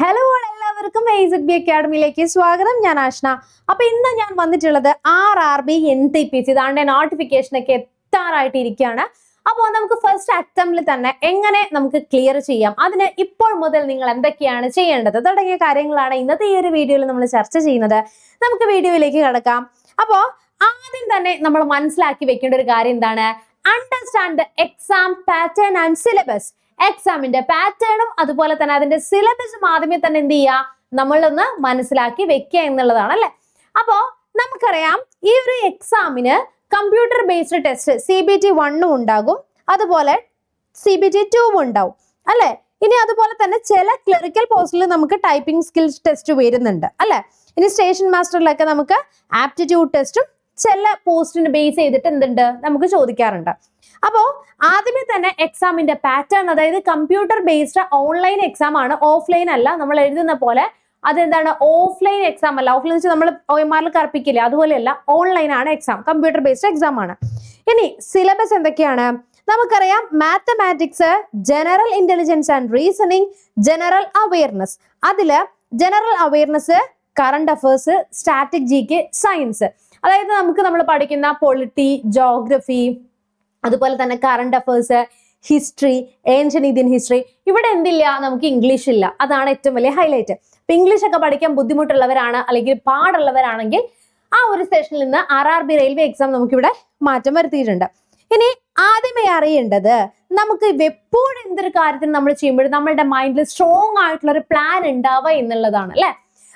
Hello എല്ലാവർക്കും എയ്സഡ് B അക്കാഡമിയിലേക്ക് സ്വാഗതം. ഞാൻ ആഷ്ന. അപ്പൊ ഇന്ന് ഞാൻ വന്നിട്ടുള്ളത് R R B N T P C ഇതാണ്ട് നോട്ടിഫിക്കേഷൻ ഒക്കെ എത്താറായിട്ട് ഇരിക്കുകയാണ്. അപ്പോൾ നമുക്ക് ഫസ്റ്റ് അറ്റംപ്റ്റിൽ തന്നെ എങ്ങനെ നമുക്ക് ക്ലിയർ ചെയ്യാം? അതിന് ഇപ്പോൾ മുതൽ നിങ്ങൾ എന്തൊക്കെയാണ് ചെയ്യേണ്ടത്? തുടങ്ങിയ കാര്യങ്ങളാണ് ഇന്നത്തെ ഈ ഒരു വീഡിയോയിൽ നമ്മൾ ചർച്ച ചെയ്യുന്നത്. നമുക്ക് വീഡിയോയിലേക്ക് കിടക്കാം. അപ്പോൾ ആദ്യം തന്നെ നമ്മൾ മനസ്സിലാക്കി വെക്കേണ്ട ഒരു കാര്യം എന്താണ്? Understand exam pattern and syllabus എക്സാമിന്റെ പാറ്റേണും അതുപോലെ തന്നെ അതിന്റെ സിലബസും ആദ്യമേ തന്നെ എന്ത് ചെയ്യുക നമ്മളൊന്ന് മനസ്സിലാക്കി വെക്കുക എന്നുള്ളതാണ് അല്ലെ? അപ്പോ നമുക്കറിയാം ഈ ഒരു എക്സാമിന് computer based test C B T വണ്ണും ഉണ്ടാകും. അതുപോലെ സി ബി ടി ടൂവും ഉണ്ടാവും. അല്ലെ? ഇനി അതുപോലെ തന്നെ ചില ക്ലറിക്കൽ പോസ്റ്റിൽ നമുക്ക് ടൈപ്പിംഗ് സ്കിൽസ് ടെസ്റ്റ് വരുന്നുണ്ട്. അല്ലെ? ഇനി സ്റ്റേഷൻ മാസ്റ്ററിലൊക്കെ നമുക്ക് ആപ്റ്റിറ്റ്യൂഡ് ടെസ്റ്റും ചില പോസ്റ്റിന് ബേസ് ചെയ്തിട്ട് എന്തുണ്ട്? നമുക്ക് ചോദിക്കാറുണ്ട്. അപ്പോൾ ആദ്യമേ തന്നെ എക്സാമിന്റെ പാറ്റേൺ അതായത് കമ്പ്യൂട്ടർ ബേസ്ഡ് ഓൺലൈൻ എക്സാം ആണ്. ഓഫ്ലൈൻ അല്ല. നമ്മൾ എഴുതുന്ന പോലെ അതെന്താണ്? ഓഫ്ലൈൻ എക്സാം അല്ല. ഓഫ്ലൈൻ വെച്ചാൽ നമ്മൾ ഒ എം ആറിൽ കറപ്പിക്കില്ല? അതുപോലെയല്ല ഓൺലൈൻ ആണ് എക്സാം കമ്പ്യൂട്ടർ ബേസ്ഡ് എക്സാം ആണ്. ഇനി സിലബസ് എന്തൊക്കെയാണ്? നമുക്കറിയാം mathematics general intelligence and reasoning general awareness അതിൽ general awareness current affairs static science അതായത് നമുക്ക് നമ്മൾ പഠിക്കുന്ന പൊളിറ്റി ജോഗ്രഫി അതുപോലെ തന്നെ current affairs history ancient Indian history ഇവിടെ എന്തില്ല? നമുക്ക് ഇംഗ്ലീഷ് ഇല്ല. അതാണ് ഏറ്റവും വലിയ ഹൈലൈറ്റ് അപ്പൊ ഇംഗ്ലീഷ് ഒക്കെ പഠിക്കാൻ ബുദ്ധിമുട്ടുള്ളവരാണ് അല്ലെങ്കിൽ പാടുള്ളവരാണെങ്കിൽ ആ ഒരു സെഷനിൽ നിന്ന് R R B railway exam നമുക്കിവിടെ മാറ്റം വരുത്തിയിട്ടുണ്ട്. ഇനി ആദ്യമേ അറിയേണ്ടത് നമുക്ക് എപ്പോഴും എന്തൊരു കാര്യത്തിന് നമ്മൾ ചെയ്യുമ്പോഴും നമ്മളുടെ മൈൻഡിൽ സ്ട്രോങ് ആയിട്ടുള്ള ഒരു പ്ലാൻ ഉണ്ടാവുക എന്നുള്ളതാണ് അല്ലെ?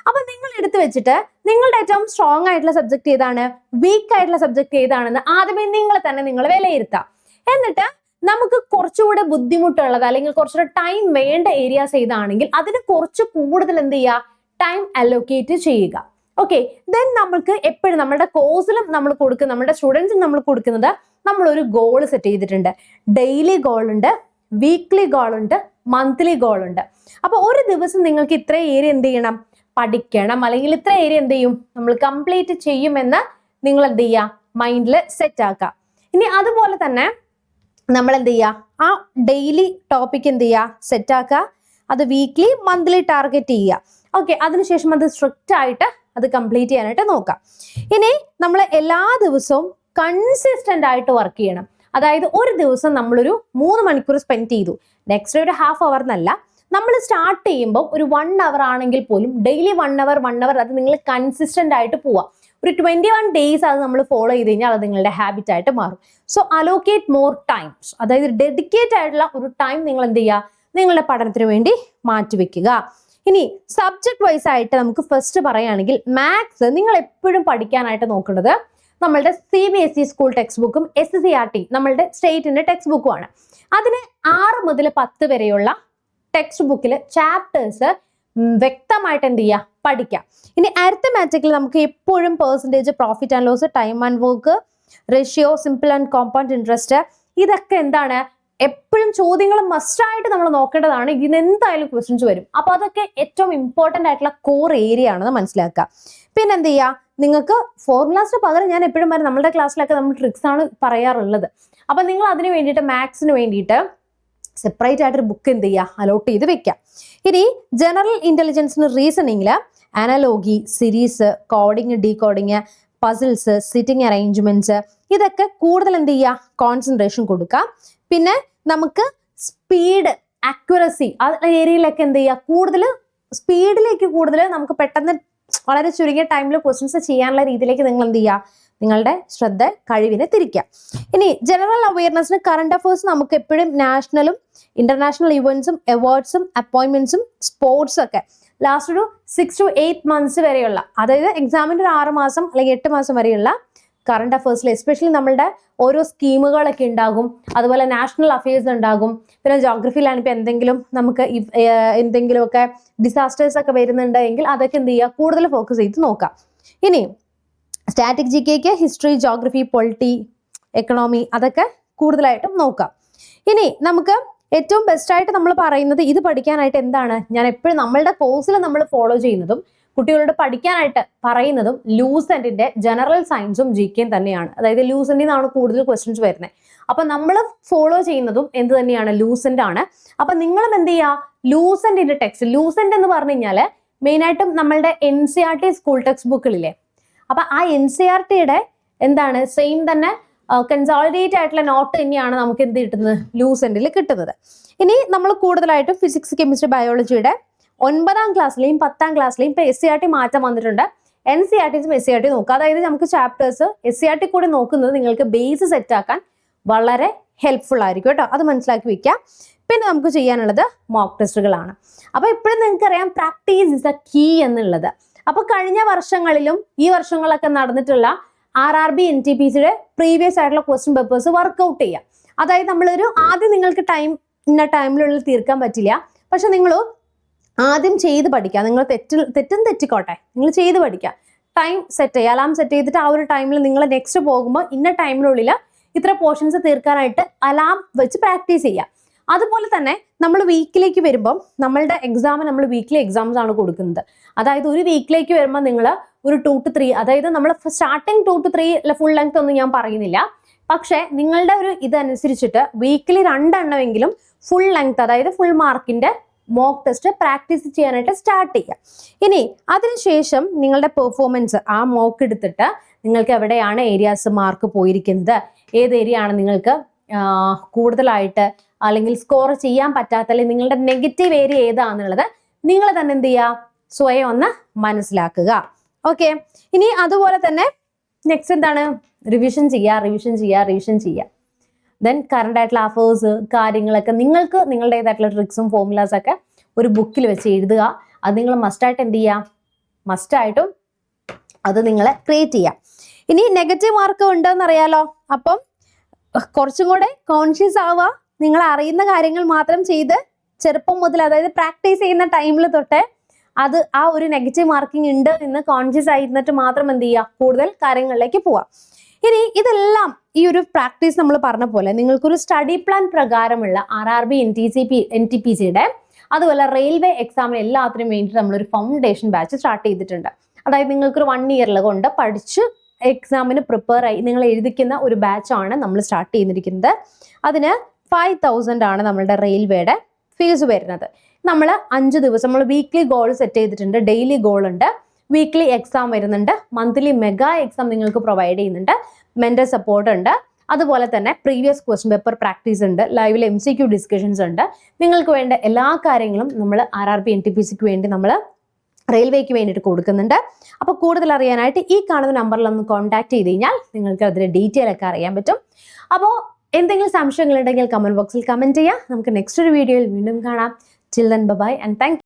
അപ്പൊ നിങ്ങൾ എടുത്തു വെച്ചിട്ട് നിങ്ങളുടെ ഏറ്റവും സ്ട്രോങ് ആയിട്ടുള്ള സബ്ജക്ട് ഏതാണ്? വീക്ക് ആയിട്ടുള്ള സബ്ജക്ട് ഏതാണെന്ന് ആദ്യമേ നിങ്ങൾ തന്നെ നിങ്ങൾ വിലയിരുത്താം. എന്നിട്ട് നമുക്ക് കുറച്ചുകൂടെ ബുദ്ധിമുട്ടുള്ളത് അല്ലെങ്കിൽ കുറച്ചുകൂടെ ടൈം വേണ്ട ഏരിയാസ് ഏതാണെങ്കിൽ അതിന് കുറച്ച് കൂടുതൽ എന്ത് ചെയ്യുക? ടൈം അലോക്കേറ്റ് ചെയ്യുക. ഓക്കെ ദെൻ നമ്മൾക്ക് എപ്പോഴും നമ്മുടെ കോഴ്സിലും നമ്മൾ കൊടുക്കുന്ന നമ്മുടെ സ്റ്റുഡൻസിനും നമ്മൾ കൊടുക്കുന്നത് നമ്മൾ ഒരു ഗോൾ സെറ്റ് ചെയ്തിട്ടുണ്ട്. ഡെയിലി ഗോൾ ഉണ്ട് വീക്ക്ലി ഗോൾ ഉണ്ട് മന്ത്ലി ഗോൾ ഉണ്ട്. അപ്പൊ ഒരു ദിവസം നിങ്ങൾക്ക് ഇത്ര ഏരിയ എന്ത് ചെയ്യണം? പഠിക്കണം. അല്ലെങ്കിൽ ഇത്ര ഏരിയ എന്ത് ചെയ്യും? നമ്മൾ കംപ്ലീറ്റ് ചെയ്യുമെന്ന് നിങ്ങൾ എന്ത് ചെയ്യുക? മൈൻഡിൽ സെറ്റ് ആക്കുക. ഇനി അതുപോലെ തന്നെ നമ്മൾ എന്ത് ചെയ്യുക? ആ ഡെയിലി ടോപ്പിക് എന്ത് ചെയ്യുക? സെറ്റ് ആക്കുക. അത് വീക്ക്ലി മന്ത്ലി ടാർഗറ്റ് ചെയ്യുക. ഓക്കെ അതിനുശേഷം അത് സ്ട്രിക്റ്റ് ആയിട്ട് അത് കംപ്ലീറ്റ് ചെയ്യാനായിട്ട് നോക്കാം ഇനി നമ്മൾ എല്ലാ ദിവസവും കൺസിസ്റ്റന്റ് ആയിട്ട് വർക്ക് ചെയ്യണം. അതായത് ഒരു ദിവസം നമ്മളൊരു മൂന്ന് മണിക്കൂർ സ്പെൻഡ് ചെയ്തു. നെക്സ്റ്റ് ഒരു ഹാഫ് അവർ എന്നല്ല. നമ്മൾ സ്റ്റാർട്ട് ചെയ്യുമ്പോൾ ഒരു വൺ അവർ ആണെങ്കിൽ പോലും daily one hour one hour അത് നിങ്ങൾ കൺസിസ്റ്റന്റ് ആയിട്ട് പോവാം. ഒരു ട്വന്റി വൺ ഡേയ്സ് അത് നമ്മൾ ഫോളോ ചെയ്ത് കഴിഞ്ഞാൽ അത് നിങ്ങളുടെ ഹാബിറ്റ് ആയിട്ട് മാറും. സോ അലോക്കേറ്റ് മോർ ടൈംസ് അതായത് ഡെഡിക്കേറ്റ് ആയിട്ടുള്ള ഒരു ടൈം നിങ്ങൾ എന്ത് ചെയ്യുക? നിങ്ങളുടെ പഠനത്തിന് വേണ്ടി മാറ്റിവെക്കുക ഇനി സബ്ജക്ട് വൈസ് ആയിട്ട് നമുക്ക് ഫസ്റ്റ് പറയുകയാണെങ്കിൽ മാത്സ് നിങ്ങൾ എപ്പോഴും പഠിക്കാനായിട്ട് നോക്കേണ്ടത് നമ്മളുടെ C B S E school text ബുക്കും എസ് സി ആർ ടി നമ്മളുടെ സ്റ്റേറ്റിന്റെ ടെക്സ്റ്റ് ബുക്കുമാണ് അതിന് ആറ് മുതൽ പത്ത് വരെയുള്ള ടെക്സ്റ്റ് ബുക്കിൽ ചാപ്റ്റേഴ്സ് വ്യക്തമായിട്ട് എന്ത് ചെയ്യുക പഠിക്കാം. ഇനി അരിത്തമാറ്റിക്കിൽ നമുക്ക് എപ്പോഴും percentage profit and loss time and work ratio simple and compound interest ഇതൊക്കെ എന്താണ്? എപ്പോഴും ചോദ്യങ്ങൾ മസ്റ്റായിട്ട് നമ്മൾ നോക്കേണ്ടതാണ്. ഇതിന് എന്തായാലും ക്വസ്റ്റ്യൻസ് വരും. അപ്പൊ അതൊക്കെ ഏറ്റവും ഇമ്പോർട്ടന്റ് ആയിട്ടുള്ള കോർ ഏരിയ ആണെന്ന് മനസ്സിലാക്കുക. പിന്നെ എന്ത് ചെയ്യുക നിങ്ങൾക്ക് ഫോർമുലാസിന് പകരം ഞാൻ എപ്പോഴും വരെ നമ്മുടെ ക്ലാസ്സിലൊക്കെ നമ്മൾ ട്രിക്സ് ആണ് പറയാറുള്ളത്. അപ്പൊ നിങ്ങൾ അതിന് വേണ്ടിയിട്ട് മാത്സിന് വേണ്ടിയിട്ട് സെപ്പറേറ്റ് ആയിട്ടൊരു ബുക്ക് എന്ത് ചെയ്യുക അലോട്ട് ചെയ്ത് വെക്കാം. ഇനി ജനറൽ ഇന്റലിജൻസിന് റീസണിങ്ങിൽ analogy series coding decoding puzzles sitting arrangements ഇതൊക്കെ കൂടുതൽ എന്ത് ചെയ്യുക കോൺസെൻട്രേഷൻ കൊടുക്കുക പിന്നെ നമുക്ക് സ്പീഡ് അക്യുറസി ആ ഏരിയയിലൊക്കെ എന്ത് ചെയ്യുക കൂടുതൽ സ്പീഡിലേക്ക് കൂടുതൽ നമുക്ക് പെട്ടെന്ന് വളരെ ചുരുങ്ങിയ ടൈമിൽ ക്വസ്റ്റ്യൻസ് ചെയ്യാനുള്ള രീതിയിലേക്ക് നിങ്ങൾ എന്ത് ചെയ്യുക നിങ്ങളുടെ ശ്രദ്ധ കഴിവിനെ തിരിക്കുക ഇനി ജനറൽ അവയർനെസ്സിന് കറണ്ട് അഫേഴ്സ് നമുക്ക് എപ്പോഴും നാഷണലും ഇന്റർനാഷണൽ ഇവന്റ്സും അവാർഡ്സും അപ്പോയിന്റ്മെന്റ്സും സ്പോർട്സും ഒക്കെ ലാസ്റ്റ് ഒരു സിക്സ് ടു എയ്റ്റ് മന്ത്സ് വരെയുള്ള അതായത് എക്സാമിന്റെ ഒരു ആറ് മാസം അല്ലെങ്കിൽ എട്ട് മാസം വരെയുള്ള കറണ്ട് അഫേഴ്സിൽ എസ്പെഷ്യലി നമ്മളുടെ ഓരോ സ്കീമുകളൊക്കെ ഉണ്ടാകും. അതുപോലെ നാഷണൽ അഫയേഴ്സ് ഉണ്ടാകും. പിന്നെ ജോഗ്രഫിയിലാണ് ഇപ്പം എന്തെങ്കിലും നമുക്ക് എന്തെങ്കിലുമൊക്കെ ഡിസാസ്റ്റേഴ്സ് ഒക്കെ വരുന്നുണ്ടെങ്കിൽ അതൊക്കെ എന്ത് ചെയ്യുക? കൂടുതൽ ഫോക്കസ് ചെയ്ത് നോക്കാം ഇനി സ്റ്റാറ്റിക് ജി കെക്ക് ഹിസ്റ്ററി ജോഗ്രഫി പൊളിറ്റി എക്കണോമി അതൊക്കെ കൂടുതലായിട്ടും നോക്കാം. ഇനി നമുക്ക് ഏറ്റവും ബെസ്റ്റായിട്ട് നമ്മൾ പറയുന്നത് ഇത് പഠിക്കാനായിട്ട് എന്താണ്? ഞാൻ എപ്പോഴും നമ്മളുടെ കോഴ്സിൽ നമ്മൾ ഫോളോ ചെയ്യുന്നതും കുട്ടികളോട് പഠിക്കാനായിട്ട് പറയുന്നതും ലൂസെന്റിന്റെ ജനറൽ സയൻസും ജി കെയും തന്നെയാണ്. അതായത് ലൂസെന്റിൽ നിന്നാണ് കൂടുതൽ ക്വസ്റ്റ്യൻസ് വരുന്നത് അപ്പൊ നമ്മൾ ഫോളോ ചെയ്യുന്നതും എന്ത് തന്നെയാണ്? ലൂസെന്റ് ആണ്. അപ്പൊ നിങ്ങളും എന്ത് ചെയ്യുക ലൂസെന്റിന്റെ ടെക്സ്റ്റ് ലൂസെന്റ് എന്ന് പറഞ്ഞു കഴിഞ്ഞാൽ മെയിനായിട്ടും നമ്മളുടെ N C R T school text ബുക്കുകളിലെ അപ്പൊ ആ എൻ സി ആർ ടിയുടെ എന്താണ് സെയിം തന്നെ കൺസോളിഡേറ്റ് ആയിട്ടുള്ള നോട്ട് തന്നെയാണ് നമുക്ക് എന്ത് കിട്ടുന്നത്? ലൂസെന്റിൽ കിട്ടുന്നത്. ഇനി നമ്മൾ കൂടുതലായിട്ടും ഫിസിക്സ് കെമിസ്ട്രി ബയോളജിയുടെ ഒൻപതാം ക്ലാസ്സിലെയും പത്താം ക്ലാസ്സിലെയും ഇപ്പൊ എസ് സി ആർ ടി മാറ്റം വന്നിട്ടുണ്ട്. എൻ സി ആർ ടിസും എസ് സി ആർ ടി നോക്കുക. അതായത് നമുക്ക് chapters S C R T കൂടി നോക്കുന്നത് നിങ്ങൾക്ക് ബേസ് സെറ്റ് ആക്കാൻ വളരെ ഹെൽപ്ഫുൾ ആയിരിക്കും കേട്ടോ. അത് മനസ്സിലാക്കി വെക്കുക. പിന്നെ നമുക്ക് ചെയ്യാനുള്ളത് മോക്ക് ടെസ്റ്റുകളാണ് അപ്പൊ ഇപ്പോഴും നിങ്ങൾക്ക് അറിയാം പ്രാക്ടീസ് ഇസ് എ കീ എന്നുള്ളത്. അപ്പൊ കഴിഞ്ഞ വർഷങ്ങളിലും ഈ വർഷങ്ങളൊക്കെ നടന്നിട്ടുള്ള R R B N T P സിയുടെ പ്രീവിയസ് ആയിട്ടുള്ള ക്വസ്റ്റ്യൻ പേപ്പേഴ്സ് വർക്ക്ഔട്ട് ചെയ്യാം. അതായത് നമ്മളൊരു ആദ്യം നിങ്ങൾക്ക് ടൈം ഇന്ന ടൈമിലുള്ളിൽ തീർക്കാൻ പറ്റില്ല. പക്ഷെ നിങ്ങൾ ആദ്യം ചെയ്ത് പഠിക്കുക. നിങ്ങൾ തെറ്റ് തെറ്റും തെറ്റിക്കോട്ടെ. നിങ്ങൾ ചെയ്ത് പഠിക്കുക. ടൈം സെറ്റ് ചെയ്യുക. അലാം സെറ്റ് ചെയ്തിട്ട് ആ ഒരു ടൈമിൽ നിങ്ങൾ നെക്സ്റ്റ് പോകുമ്പോൾ ഇന്ന ടൈമിനുള്ളിൽ ഇത്ര പോർഷൻസ് തീർക്കാനായിട്ട് അലാം വെച്ച് പ്രാക്ടീസ് ചെയ്യുക. അതുപോലെ തന്നെ നമ്മൾ വീക്കിലേക്ക് വരുമ്പം നമ്മളുടെ എക്സാം നമ്മൾ വീക്കിലി എക്സാംസ് ആണ് കൊടുക്കുന്നത്. അതായത് ഒരു വീക്കിലേക്ക് വരുമ്പോൾ നിങ്ങൾ ഒരു ടു ടു ത്രീ അതായത് നമ്മൾ starting two two three full length ഒന്നും ഞാൻ പറയുന്നില്ല. പക്ഷേ നിങ്ങളുടെ ഒരു ഇതനുസരിച്ചിട്ട് വീക്കിലി രണ്ടെണ്ണമെങ്കിലും ഫുൾ ലെങ്ത് അതായത് ഫുൾ മാർക്കിന്റെ മോക്ക് ടെസ്റ്റ് പ്രാക്ടീസ് ചെയ്യാനായിട്ട് സ്റ്റാർട്ട് ചെയ്യുക. ഇനി അതിനുശേഷം നിങ്ങളുടെ പെർഫോമൻസ് ആ മോക്ക് എടുത്തിട്ട് നിങ്ങൾക്ക് എവിടെയാണ് ഏരിയാസ് മാർക്ക് പോയിരിക്കുന്നത്? ഏത് ഏരിയ ആണ് നിങ്ങൾക്ക് കൂടുതലായിട്ട് അല്ലെങ്കിൽ സ്കോർ ചെയ്യാൻ പറ്റാത്ത അല്ലെങ്കിൽ നിങ്ങളുടെ നെഗറ്റീവ് ഏരിയ ഏതാണെന്നുള്ളത് നിങ്ങൾ തന്നെ എന്ത് ചെയ്യുക? സ്വയം ഒന്ന് മനസ്സിലാക്കുക. ഓക്കെ ഇനി അതുപോലെ തന്നെ നെക്സ്റ്റ് എന്താണ്? റിവിഷൻ ചെയ്യുക റിവിഷൻ ചെയ്യുക റിവിഷൻ ചെയ്യുക. ദെൻ കറണ്ട് ആയിട്ടുള്ള അഫേഴ്സ് കാര്യങ്ങളൊക്കെ നിങ്ങൾക്ക് നിങ്ങളുടേതായിട്ടുള്ള ട്രിക്സും ഫോർമുലാസ് ഒക്കെ ഒരു ബുക്കിൽ വെച്ച് എഴുതുക. അത് നിങ്ങൾ മസ്റ്റായിട്ട് എന്ത് ചെയ്യുക? മസ്റ്റായിട്ടും അത് നിങ്ങളെ ക്രിയേറ്റ് ചെയ്യുക. ഇനി നെഗറ്റീവ് മാർക്ക് ഉണ്ടെന്ന് അറിയാലോ അപ്പം കുറച്ചും കൂടെ കോൺഷ്യസ് ആവുക. നിങ്ങൾ അറിയുന്ന കാര്യങ്ങൾ മാത്രം ചെയ്ത് ചെറുപ്പം മുതൽ അതായത് പ്രാക്ടീസ് ചെയ്യുന്ന ടൈമിൽ തൊട്ട് അത് ആ ഒരു നെഗറ്റീവ് മാർക്കിംഗ് ഉണ്ട് എന്ന് കോൺഷ്യസ് ആയിരുന്നിട്ട് മാത്രം എന്ത് ചെയ്യുക? കൂടുതൽ കാര്യങ്ങളിലേക്ക് പോവാം ഇനി ഇതെല്ലാം ഈ ഒരു പ്രാക്ടീസ് നമ്മൾ പറഞ്ഞ പോലെ നിങ്ങൾക്കൊരു സ്റ്റഡി പ്ലാൻ പ്രകാരമുള്ള R R B N T C P N T P സിയുടെ അതുപോലെ റെയിൽവേ എക്സാമിന് എല്ലാത്തിനും വേണ്ടിയിട്ട് നമ്മളൊരു ഫൗണ്ടേഷൻ ബാച്ച് സ്റ്റാർട്ട് ചെയ്തിട്ടുണ്ട്. അതായത് നിങ്ങൾക്കൊരു വൺ ഇയറിൽ കൊണ്ട് പഠിച്ച് എക്സാമിന് പ്രിപ്പയർ ആയി നിങ്ങൾ എഴുതിക്കുന്ന ഒരു ബാച്ചാണ് നമ്മൾ സ്റ്റാർട്ട് ചെയ്തിരിക്കുന്നത്. അതിന് ഫൈവ് തൗസൻഡ് ആണ് നമ്മളുടെ റെയിൽവേയുടെ ഫീസ് വരുന്നത്. നമ്മൾ അഞ്ച് ദിവസം നമ്മൾ വീക്ക്ലി ഗോൾ സെറ്റ് ചെയ്തിട്ടുണ്ട്. ഡെയിലി ഗോൾ ഉണ്ട്. വീക്ക്ലി എക്സാം വരുന്നുണ്ട്. മന്ത്ലി മെഗാ എക്സാം നിങ്ങൾക്ക് പ്രൊവൈഡ് ചെയ്യുന്നുണ്ട്. മെന്റർ സപ്പോർട്ട് ഉണ്ട്. അതുപോലെ തന്നെ പ്രീവിയസ് ക്വസ്റ്റ്യൻ പേപ്പർ പ്രാക്ടീസ് ഉണ്ട്. ലൈവിൽ എം സി ക്യു ഡിസ്കഷൻസ് ഉണ്ട്. നിങ്ങൾക്ക് വേണ്ട എല്ലാ കാര്യങ്ങളും നമ്മൾ R R P N T P സിക്ക് വേണ്ടി നമ്മൾ റെയിൽവേക്ക് വേണ്ടിയിട്ട് കൊടുക്കുന്നുണ്ട്. അപ്പോൾ കൂടുതൽ അറിയാനായിട്ട് ഈ കാണുന്ന നമ്പറിൽ ഒന്ന് കോൺടാക്ട് ചെയ്ത് കഴിഞ്ഞാൽ നിങ്ങൾക്ക് അതിന്റെ ഡീറ്റെയിൽ ഒക്കെ അറിയാൻ പറ്റും. അപ്പോൾ എന്തെങ്കിലും സംശയങ്ങളുണ്ടെങ്കിൽ കമന്റ് ബോക്സിൽ കമന്റ് ചെയ്യാം. നമുക്ക് നെക്സ്റ്റ് ഒരു വീഡിയോയിൽ വീണ്ടും കാണാം. Till then bye and thank